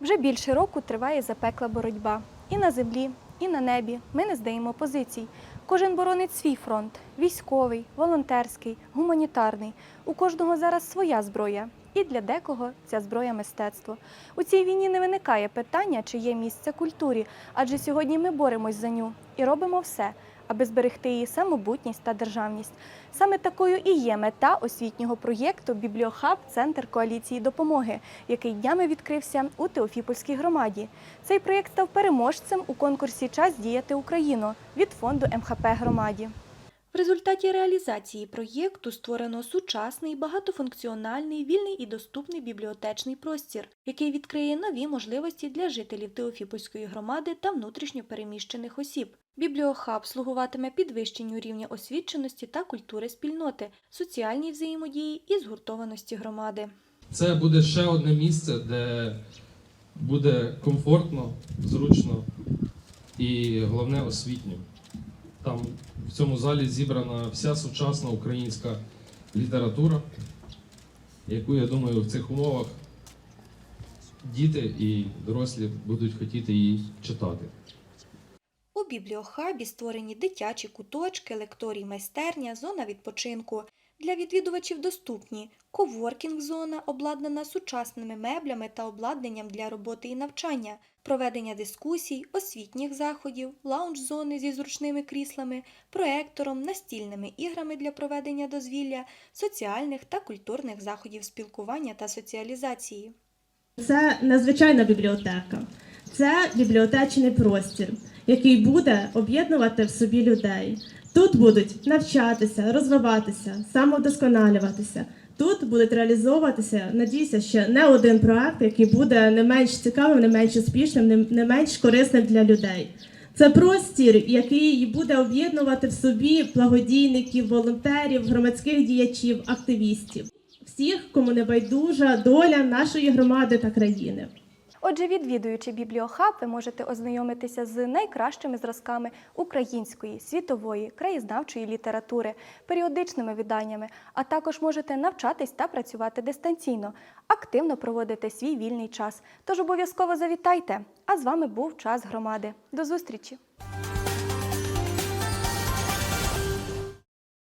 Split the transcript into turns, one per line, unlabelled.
Вже більше року триває запекла боротьба. І на землі, і на небі ми не здаємо позицій. Кожен боронить свій фронт військовий, волонтерський, гуманітарний. У кожного зараз своя зброя. І для декого ця зброя мистецтво. У цій війні не виникає питання, чи є місце культурі, адже сьогодні ми боремось за ню і робимо все, аби зберегти її самобутність та державність. Саме такою і є мета освітнього проєкту Бібліохаб Центр коаліції допомоги, який днями відкрився у Теофіпольській громаді. Цей проєкт став переможцем у конкурсі Час діяти Україну від фонду МХП громаді. В результаті реалізації проєкту створено сучасний, багатофункціональний, вільний і доступний бібліотечний простір, який відкриє нові можливості для жителів Теофіпольської громади та внутрішньо переміщених осіб. Бібліохаб слугуватиме підвищенню рівня освіченості та культури спільноти, соціальній взаємодії і згуртованості громади.
Це буде ще одне місце, де буде комфортно, зручно і головне освітньо. Там в цьому залі зібрана вся сучасна українська література, яку, я думаю, в цих умовах діти і дорослі будуть хотіти її читати.
Бібліохабі створені дитячі куточки, лекторій майстерня, зона відпочинку. Для відвідувачів доступні коворкінг-зона, обладнана сучасними меблями та обладнанням для роботи і навчання, проведення дискусій, освітніх заходів, лаунж-зони зі зручними кріслами, проектором, настільними іграми для проведення дозвілля, соціальних та культурних заходів спілкування та соціалізації.
Це незвичайна бібліотека, це бібліотечний простір, який буде об'єднувати в собі людей. Тут будуть навчатися, розвиватися, самовдосконалюватися. Тут будуть реалізовуватися, надіюся, ще не один проект, який буде не менш цікавим, не менш успішним, не- менш корисним для людей. Це простір, який буде об'єднувати в собі благодійників, волонтерів, громадських діячів, активістів, всіх, кому не байдужа доля нашої громади та країни.
Отже, відвідуючи бібліохаб, ви можете ознайомитися з найкращими зразками української, світової, краєзнавчої літератури, періодичними виданнями, а також можете навчатись та працювати дистанційно, активно проводити свій вільний час. Тож обов'язково завітайте! А з вами був час громади. До зустрічі!